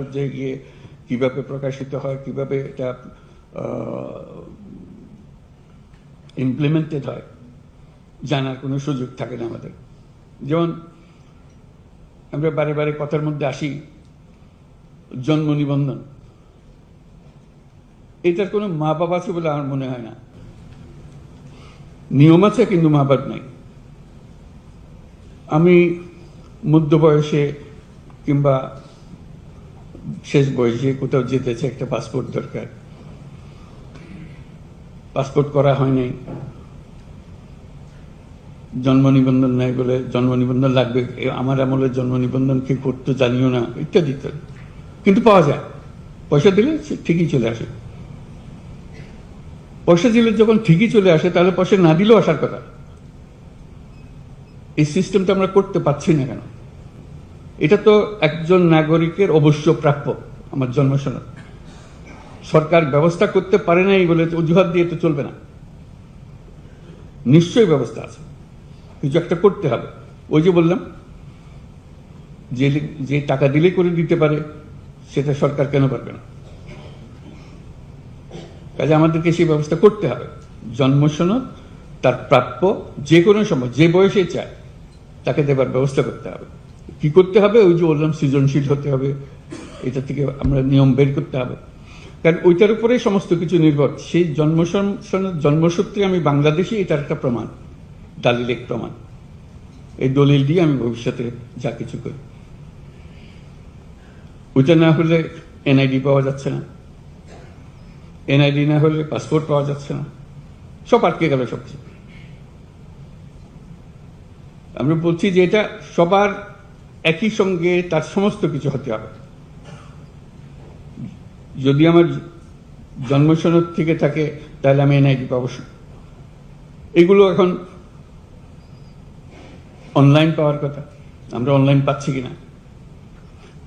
পর্যায়ে গিয়ে কীভাবে প্রকাশিত হয়, কীভাবে এটা ইমপ্লিমেন্টেড হয়, জানার কোনো সুযোগ থাকে না আমাদের। যেমন আমরা বারে বারে কথার মধ্যে আসি, জন্ম নিবন্ধন। এটার কোনো মা বাবা আছে বলে আমার মনে হয় না। নিয়ম আছে কিন্তু মা বাপ নাই। আমি মধ্য বয়সে কিংবা শেষ বয়সে, কোথাও যেতে চাই একটা পাসপোর্ট দরকার। পাসপোর্ট করা হয় নাই। জন্ম নিবন্ধন নাই বলে জন্ম নিবন্ধন লাগবে। আমার আমলে জন্ম নিবন্ধন কি করতো জানিও না, ইত্যাদি ইত্যাদি। কিন্তু পাওয়া যায়। পয়সা দিলে ঠিকই চলে আসে। পয়সা দিলে যখন ঠিকই চলে আসে, তাহলে পয়সা না দিলেও আসার কথা। এই সিস্টেমটা আমরা করতে পারছি না কেন? এটা তো একজন নাগরিকের অবশ্য প্রাপ্য আমার জন্মসনদ। সরকার ব্যবস্থা করতে পারে নাই বলে অজুহাত দিয়ে তো চলবে না। নিশ্চয়ই ব্যবস্থা আছে। কিছু একটা করতে হবে। ওই যে বললাম, যে যে টাকা দিলে করে দিতে পারে, সেটা সরকার কেন পারবে না? কাজে আমাদেরকে সেই ব্যবস্থা করতে হবে। জন্মসনদ তার প্রাপ্য যে কোনো সময়, যে বয়সে চায়, তাকে দেবার ব্যবস্থা করতে হবে। কি করতে হবে? ওই যে বললাম, সৃজনশীল হতে হবে। এটা থেকে আমরা নিয়ম বের করতে হবে। কারণ ওইটার উপরে সমস্ত কিছু নির্ভর। সেই জন্মসনদ জন্মসূত্রে আমি বাংলাদেশি, এটার একটা প্রমাণ। দালিলিক প্রমাণ। এই দলিল দিয়ে আমি ভবিষ্যতে যা কিছু করি। ওইটা না হলে এনআইডি পাওয়া যাচ্ছে না। এনআইডি না হলে পাসপোর্ট পাওয়া যাচ্ছে না। সব আটকে গেল সব কিছু আমরা বলছি যে এটা সবার একই সঙ্গে তার সমস্ত কিছু হতে হবে। যদি আমার জন্মসনদ থেকে থাকে, তাহলে আমি এনআইডি পাবো। এগুলো এখন অনলাইন পাওয়ার কথা। আমরা অনলাইন পাচ্ছি কিনা?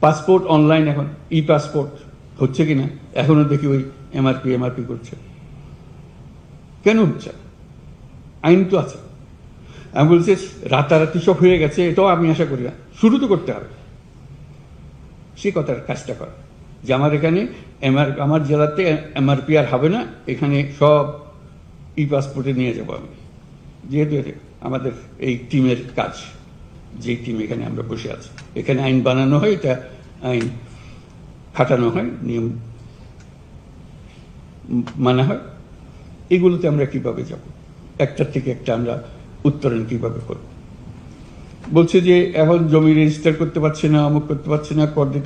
পাসপোর্ট অনলাইন এখন ই পাসপোর্ট হচ্ছে কিনা? এখনও দেখি ওই এমআরপি এমআরপি করছে। কেন হচ্ছে? আইন তো আছে। আমি বলছি রাতারাতি সব হয়ে গেছে, এটাও আমি আশা করি না। শুরু তো করতে হবে। সে কথার কাজটা কর। যে আমার এখানে এমআর, আমার জেলাতে এমআরপি আর হবে না, এখানে সব ই পাসপোর্টে নিয়ে যাব আমি। যেহেতু আমাদের এই টিমের কাজ যে টিম এখানে আমরা বসে আছি। এখানে আইন বানানো হয়, এটা আইন খাটানো হয়, নিয়ম মানা হয়। এগুলোতে আমরা কীভাবে যাব? একটার থেকে একটা আমরা উত্তরণ কীভাবে করব বলছে যে, এখন জমি রেজিস্টার করতে পারছে না অমুক করতে পারছে না, কর দিতে